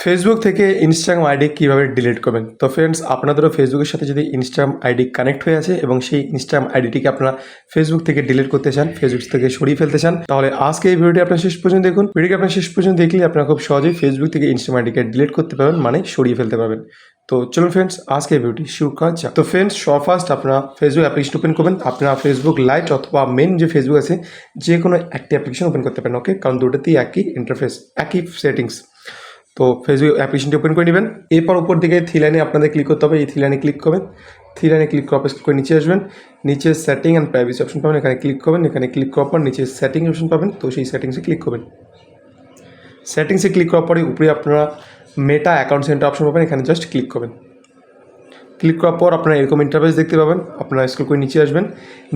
Facebook থেকে Instagram ID কীভাবে delete করবেন? তো ফ্রেন্ডস আপনাদেরও ফেসবুকের সাথে যদি ইনস্টাগ্রাম আইডি কানেক্ট হয়ে আছে এবং সেই ইনস্টাগ্রাম আইডিটিকে আপনারা ফেসবুক থেকে ডিলিট করতে চান ফেসবুক থেকে সরিয়ে ফেলতে চান, তাহলে আজকে এই ভিডিওটি আপনার শেষ পর্যন্ত দেখুন। ভিডিওকে আপনার শেষ পর্যন্ত দেখলে আপনারা খুব সহজেই ফেসবুক থেকে ইনস্টাগ্রাম আইডিকে ডিলিট করতে পারবেন মানে সরিয়ে ফেলতে পারবেন। তো চলুন ফ্রেন্ডস আজকে ভিডিওটি শুরু করা যাক। তো ফ্রেন্ডস সব ফার্স্ট আপনারা ফেসবুক অ্যাপ্লিকেশন ওপেন করবেন। আপনারা ফেসবুক লাইট অথবা মেন যে ফেসবুক আছে যে কোনো একটি অ্যাপ্লিকেশন ওপেন করতে পারেন ওকে কারণ দুটোতেই একই ইন্টারফেস একই সেটিংস তো ফেসবুক অ্যাপ্লিকেশনটি ওপেন করে নেবেন। এরপর উপর দিকে থ্রি লাইনে আপনাদের ক্লিক করতে হবে। এই থ্রি লাইনে ক্লিক করবেন। থ্রি লাইনে ক্লিক করার পর করে নিচে আসবেন। নিচে সেটিং অ্যান্ড প্রাইভেসি অপশন পাবেন। এখানে ক্লিক করবেন। এখানে ক্লিক করার পর নিচে সেটিং অপশন পাবেন। তো সেই সেটিংসে ক্লিক করবেন। সেটিংসে ক্লিক করার পরে উপরে আপনারা মেটা অ্যাকাউন্ট সেন্টার অপশন পাবেন। এখানে জাস্ট ক্লিক করবেন। ক্লিক করার পর আপনারা এরকম ইন্টারফেস দেখতে পাবেন। আপনারা স্ক্রল করে নিচে আসবেন।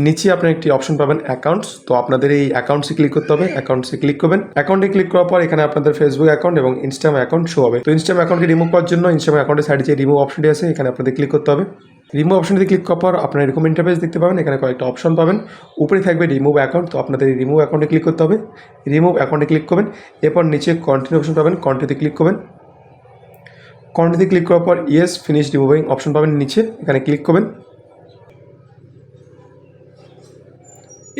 নিচে আপনার একটি অপশন পাবেন অ্যাকাউন্টস তো আপনাদের এই অ্যাকাউন্টসে ক্লিক করতে হবে। অ্যাকাউন্টসে ক্লিক করবেন। অ্যাকাউন্টে ক্লিক করার পর এখানে আপনাদের ফেসবুক অ্যাকাউন্ট এবং ইনস্টাগ্রাম অ্যাকাউন্ট শো হবে। তো ইনস্টাগ্রাম অ্যাকাউন্টকে রিমুভ করার জন্য ইনস্টাগ্রাম অ্যাকাউন্টের সাইডে যে রিমুভ অপশনটি আছে, এখানে আপনাদের ক্লিক করতে হবে। রিমুভ অপশনটি ক্লিক করার পর আপনারা এরকম ইন্টারফেস দেখতে পাবেন। এখানে কয়েকটা অপশন পাবেন। উপরে থাকবে রিমুভ অ্যাকাউন্ট তো আপনাদের রিমুভ অ্যাকাউন্টে ক্লিক করতে হবে। রিমুভ অ্যাকাউন্টে ক্লিক করবেন। এরপর নিচে কন্টিনিউ অপশন পাবেন। কন্টিনিউতে ক্লিক করবেন। কন্টিনিউতে ক্লিক করার পর ইয়েস ফিনিশ রিমুভিং অপশন পাবেন নিচে, এখানে ক্লিক করবেন।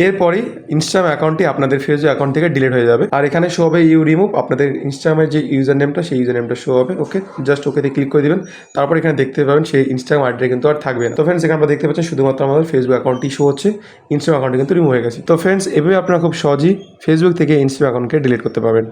এরপরেই ইনস্টাগ্রাম অ্যাকাউন্টটি আপনাদের ফেসবুক অ্যাকাউন্ট থেকে ডিলিট হয়ে যাবে। আর এখানে শো হবে ইউ রিমুভ আপনাদের ইনস্টাগ্রামের যে ইউজার নেমটা সেই ইউজার নেমটা শো হবে ওকে জাস্ট ওকেতে ক্লিক করে দিবেন। তারপর এখানে দেখতে পাবেন সেই ইনস্টাগ্রাম আইডিটা কিন্তু আর থাকবে না। তো ফ্রেন্ডস এখানে আপনারা দেখতে পাচ্ছেন শুধুমাত্র আমাদের ফেসবুক অ্যাকাউন্টটি শো হচ্ছে ইনস্টাগ্রাম অ্যাকাউন্টটি কিন্তু রিমুভ হয়ে গেছে। তো ফ্রেন্ডস এভাবে আপনারা খুব সহজেই ফেসবুক থেকে ইনস্টাগ্রাম অ্যাকাউন্টকে ডিলিট করতে পারবেন।